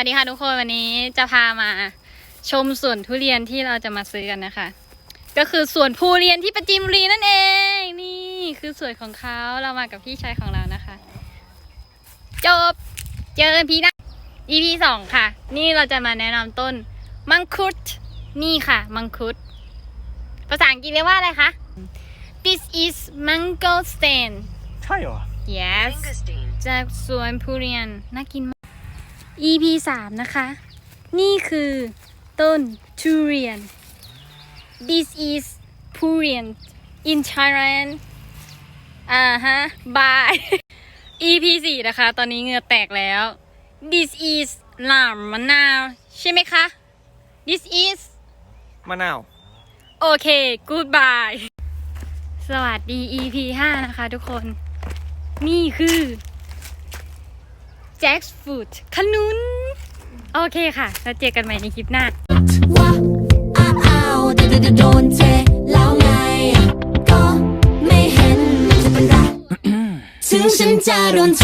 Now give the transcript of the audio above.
วัสดีค่ะทุกคนวันนี้จะพามาชมสวนทุเรียนที่เราจะมาซื้อกันนะคะ ก็คือสวนภูเรียนที่ประจิมบุรีนั่นเอง นี่คือสวนของเขาเรามากับพี่ชายของเรานะคะ จบเจอกันพีหนะ EP สองค่ะ นี่เราจะมาแนะนำต้นมังคุดนี่ค่ะมังคุดภาษาอังกฤษเรียกว่าอะไรคะ This is mango stand ใช่เหรอ yes จากสวนภูเรียนน่ากินมาก EP สามนะคะ นี่คือต้นทุเรียน This is ภูเรียน in Thailand อ่าฮะ bye EP สี่นะคะ ตอนนี้เหงื่อแตกแล้ว This is หลามมะนาว ใช่ไหมคะ This is มะนาว โอเค goodbye สวัสดี EP 5 นะคะทุกคน นี่คือ แจ็คฟูดขนุน โอเคค่ะ แล้วเจอกันใหม่ในคลิปหน้าว่าอ้าวอ้าวโดนโดนโดนเทแล้วไง ก็ไม่เห็นจะเป็นไร ถึงฉันจะโดนเท